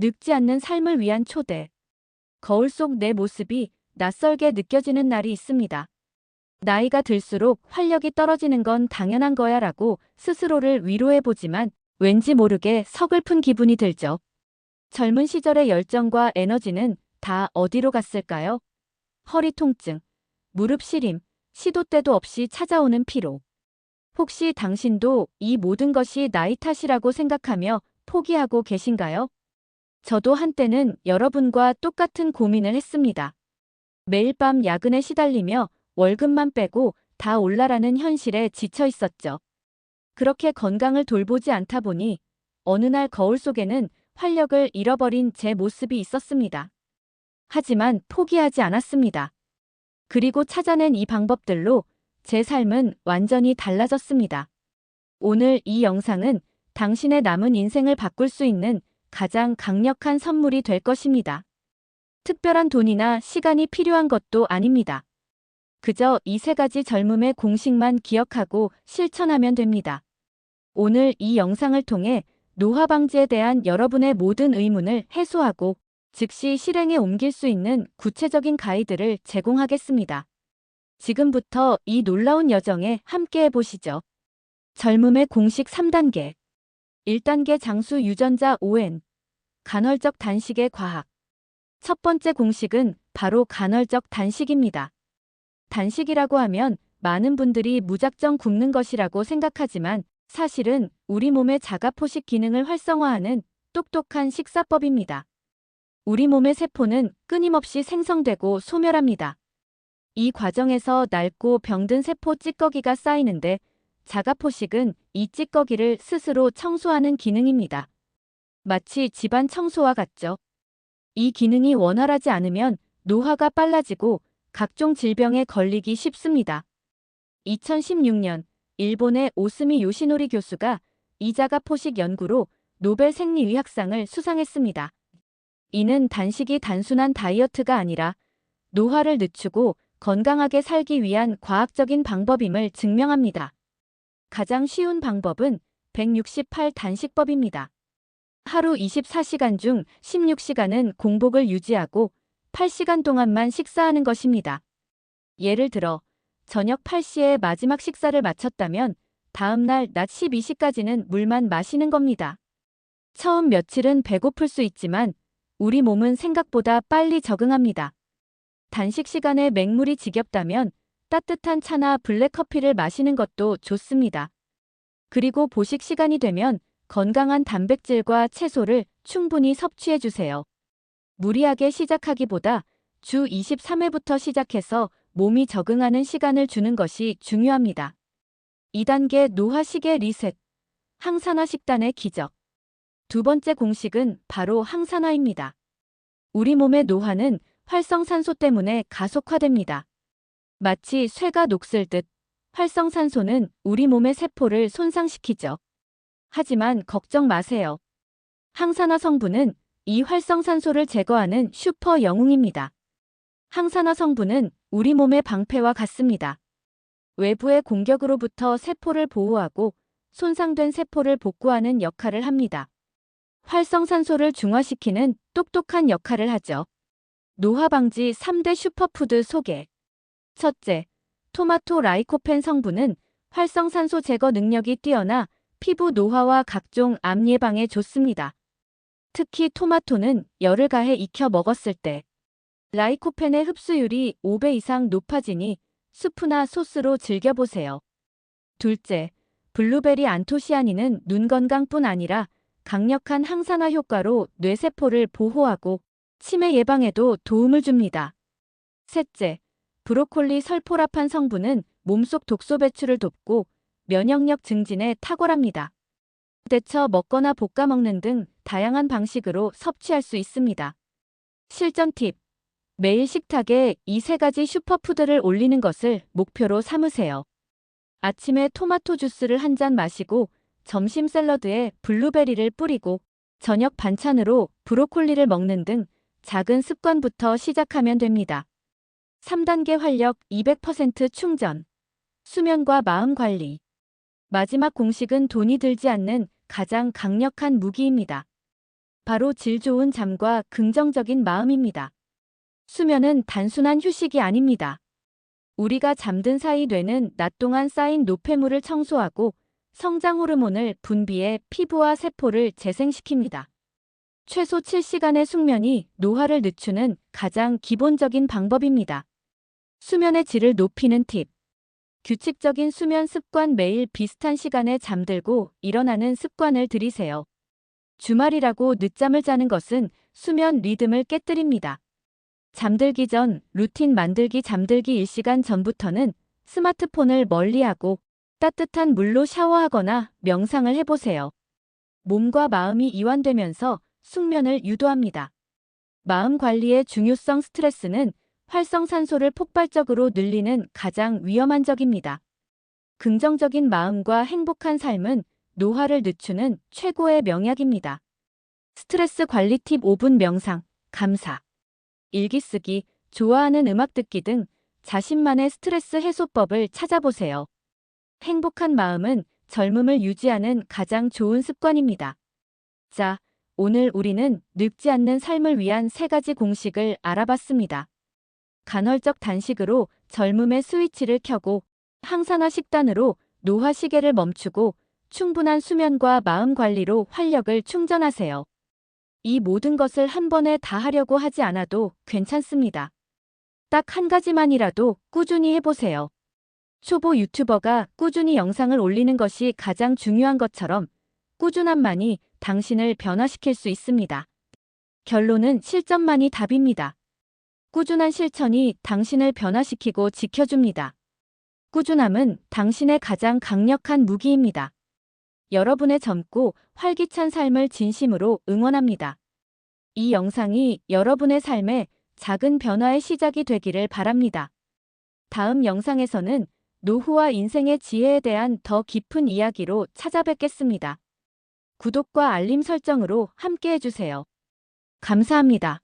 늙지 않는 삶을 위한 초대. 거울 속 내 모습이 낯설게 느껴지는 날이 있습니다. 나이가 들수록 활력이 떨어지는 건 당연한 거야 라고 스스로를 위로해보지만 왠지 모르게 서글픈 기분이 들죠. 젊은 시절의 열정과 에너지는 다 어디로 갔을까요? 허리 통증, 무릎 시림, 시도 때도 없이 찾아오는 피로. 혹시 당신도 이 모든 것이 나이 탓이라고 생각하며 포기하고 계신가요? 저도 한때는 여러분과 똑같은 고민을 했습니다. 매일 밤 야근에 시달리며 월급만 빼고 다 올라라는 현실에 지쳐 있었죠. 그렇게 건강을 돌보지 않다 보니 어느 날 거울 속에는 활력을 잃어버린 제 모습이 있었습니다. 하지만 포기하지 않았습니다. 그리고 찾아낸 이 방법들로 제 삶은 완전히 달라졌습니다. 오늘 이 영상은 당신의 남은 인생을 바꿀 수 있는 가장 강력한 선물이 될 것입니다. 특별한 돈이나 시간이 필요한 것도 아닙니다. 그저 이 세 가지 젊음의 공식만 기억하고 실천하면 됩니다. 오늘 이 영상을 통해 노화 방지에 대한 여러분의 모든 의문을 해소하고 즉시 실행에 옮길 수 있는 구체적인 가이드를 제공하겠습니다. 지금부터 이 놀라운 여정에 함께 해보시죠. 젊음의 공식 3단계 1단계 장수 유전자 ON 간헐적 단식의 과학 첫 번째 공식은 바로 간헐적 단식입니다. 단식이라고 하면 많은 분들이 무작정 굶는 것이라고 생각하지만 사실은 우리 몸의 자가포식 기능을 활성화하는 똑똑한 식사법입니다. 우리 몸의 세포는 끊임없이 생성되고 소멸합니다. 이 과정에서 낡고 병든 세포 찌꺼기가 쌓이는데 자가포식은 이 찌꺼기를 스스로 청소하는 기능입니다. 마치 집안 청소와 같죠. 이 기능이 원활하지 않으면 노화가 빨라지고 각종 질병에 걸리기 쉽습니다. 2016년 일본의 오스미 요시노리 교수가 이자가 포식 연구로 노벨 생리의학상을 수상했습니다. 이는 단식이 단순한 다이어트가 아니라 노화를 늦추고 건강하게 살기 위한 과학적인 방법임을 증명합니다. 가장 쉬운 방법은 168 단식법입니다. 하루 24시간 중 16시간은 공복을 유지하고 8시간 동안만 식사하는 것입니다. 예를 들어 저녁 8시에 마지막 식사를 마쳤다면 다음 날 낮 12시까지는 물만 마시는 겁니다. 처음 며칠은 배고플 수 있지만 우리 몸은 생각보다 빨리 적응합니다. 단식 시간에 맹물이 지겹다면 따뜻한 차나 블랙커피를 마시는 것도 좋습니다. 그리고 보식 시간이 되면 건강한 단백질과 채소를 충분히 섭취해 주세요. 무리하게 시작하기보다 주 23회부터 시작해서 몸이 적응하는 시간을 주는 것이 중요합니다. 2단계 노화 시계 리셋. 항산화 식단의 기적. 두 번째 공식은 바로 항산화입니다. 우리 몸의 노화는 활성산소 때문에 가속화됩니다. 마치 쇠가 녹슬 듯 활성산소는 우리 몸의 세포를 손상시키죠. 하지만 걱정 마세요. 항산화 성분은 이 활성산소를 제거하는 슈퍼 영웅입니다. 항산화 성분은 우리 몸의 방패와 같습니다. 외부의 공격으로부터 세포를 보호하고 손상된 세포를 복구하는 역할을 합니다. 활성산소를 중화시키는 똑똑한 역할을 하죠. 노화 방지 3대 슈퍼푸드 소개. 첫째, 토마토 라이코펜 성분은 활성산소 제거 능력이 뛰어나 피부 노화와 각종 암 예방에 좋습니다. 특히 토마토는 열을 가해 익혀 먹었을 때 라이코펜의 흡수율이 5배 이상 높아지니 수프나 소스로 즐겨보세요. 둘째, 블루베리 안토시아닌은 눈 건강뿐 아니라 강력한 항산화 효과로 뇌세포를 보호하고 치매 예방에도 도움을 줍니다. 셋째, 브로콜리 설포라판 성분은 몸속 독소 배출을 돕고 면역력 증진에 탁월합니다. 데쳐 먹거나 볶아 먹는 등 다양한 방식으로 섭취할 수 있습니다. 실전 팁. 매일 식탁에 이 세 가지 슈퍼푸드를 올리는 것을 목표로 삼으세요. 아침에 토마토 주스를 한 잔 마시고 점심 샐러드에 블루베리를 뿌리고 저녁 반찬으로 브로콜리를 먹는 등 작은 습관부터 시작하면 됩니다. 3단계 활력 200% 충전. 수면과 마음 관리. 마지막 공식은 돈이 들지 않는 가장 강력한 무기입니다. 바로 질 좋은 잠과 긍정적인 마음입니다. 수면은 단순한 휴식이 아닙니다. 우리가 잠든 사이 뇌는 낮 동안 쌓인 노폐물을 청소하고 성장 호르몬을 분비해 피부와 세포를 재생시킵니다. 최소 7시간의 숙면이 노화를 늦추는 가장 기본적인 방법입니다. 수면의 질을 높이는 팁. 규칙적인 수면 습관 매일 비슷한 시간에 잠들고 일어나는 습관을 들이세요. 주말이라고 늦잠을 자는 것은 수면 리듬을 깨뜨립니다. 잠들기 전 루틴 만들기 잠들기 1시간 전부터는 스마트폰을 멀리하고 따뜻한 물로 샤워하거나 명상을 해보세요. 몸과 마음이 이완되면서 숙면을 유도합니다. 마음 관리의 중요성 스트레스는 활성산소를 폭발적으로 늘리는 가장 위험한 적입니다. 긍정적인 마음과 행복한 삶은 노화를 늦추는 최고의 명약입니다. 스트레스 관리 팁 5분 명상, 감사, 일기 쓰기, 좋아하는 음악 듣기 등 자신만의 스트레스 해소법을 찾아보세요. 행복한 마음은 젊음을 유지하는 가장 좋은 습관입니다. 자, 오늘 우리는 늙지 않는 삶을 위한 세 가지 공식을 알아봤습니다. 간헐적 단식으로 젊음의 스위치를 켜고 항산화 식단으로 노화 시계를 멈추고 충분한 수면과 마음 관리로 활력을 충전하세요. 이 모든 것을 한 번에 다 하려고 하지 않아도 괜찮습니다. 딱 한 가지만이라도 꾸준히 해보세요. 초보 유튜버가 꾸준히 영상을 올리는 것이 가장 중요한 것처럼 꾸준함만이 당신을 변화시킬 수 있습니다. 결론은 실전만이 답입니다. 꾸준한 실천이 당신을 변화시키고 지켜줍니다. 꾸준함은 당신의 가장 강력한 무기입니다. 여러분의 젊고 활기찬 삶을 진심으로 응원합니다. 이 영상이 여러분의 삶에 작은 변화의 시작이 되기를 바랍니다. 다음 영상에서는 노후와 인생의 지혜에 대한 더 깊은 이야기로 찾아뵙겠습니다. 구독과 알림 설정으로 함께 해 주세요. 감사합니다.